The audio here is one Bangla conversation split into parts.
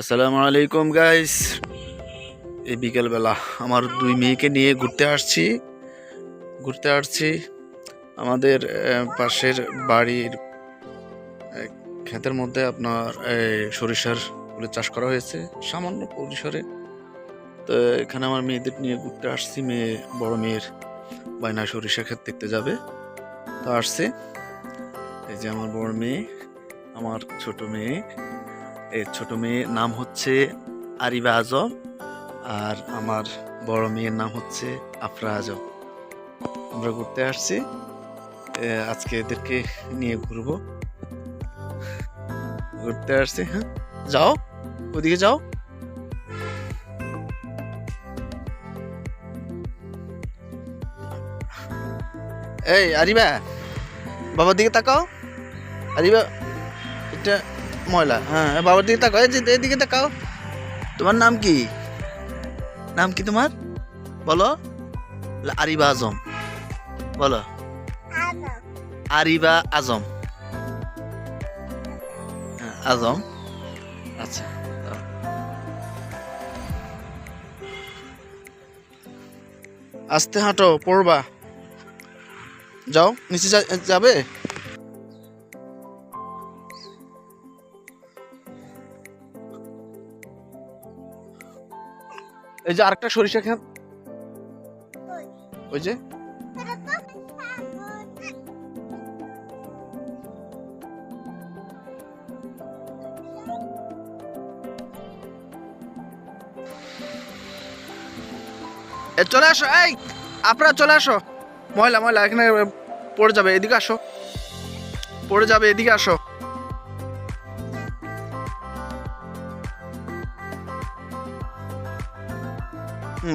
আসসালামু আলাইকুম গাইস এই বিকেলবেলা আমার দুই মেয়েকে নিয়ে ঘুরতে আসছি। ঘুরতে আসছি। আমাদের পাশের বাড়ির ক্ষেতের মধ্যে আপনার সরিষার ফুলের চাষ করা হয়েছে, সামান্য পরিসরে। তো এখানে আমার মেয়েদের নিয়ে ঘুরতে আসছি। মেয়ে, বড় মেয়ের বায়না সরিষা ক্ষেত দেখতে যাবে। তো আসছে। এই যে আমার বড় মেয়ে, আমার ছোট মেয়ে। এই ছোট মেয়ের নাম হচ্ছে আরিবা আজম আর আমার বড় মেয়ের নাম হচ্ছে আফরা আজম। আমরা ঘুরতে আসছি। আজকে এদেরকে নিয়ে ঘুরবো। ঘুরতে আসছি হ্যাঁ। যাও, ওদিকে যাও। এই, আরিবা, বাবার দিকে তাকাও। আরিবা, এটা ময়লা। হ্যাঁ বাবার দিকে তাকাও এদিকে তাকাও। তোমার নাম কি? নাম কি তোমার? বলো। আরিবা আজম। বলো। আরিবা আজম। হ্যাঁ, আজম। আচ্ছা। আস্তে হাঁটো পড়বা। যাও নিচে যাবে? এই যে আরেকটা সরিষা খেত। ওই যে। চলে আসো, এই, আপনারা চলে আসো। ময়লা ময়লা, এখানে পড়ে যাবে, এদিকে আসো। পড়ে যাবে, এদিকে আসো।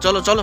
চলো চলো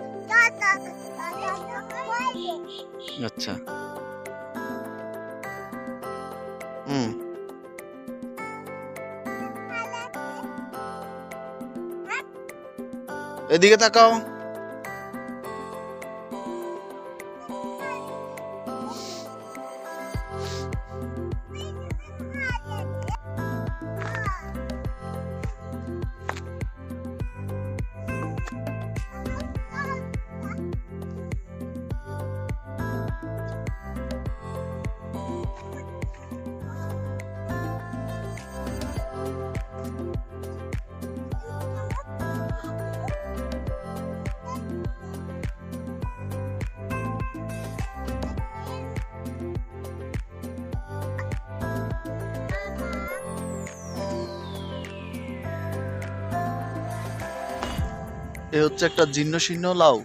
আচ্ছা। হুম। এদিকে তাকাও। এ হচ্ছে একটা জীর্ণ শীর্ণ লাউ।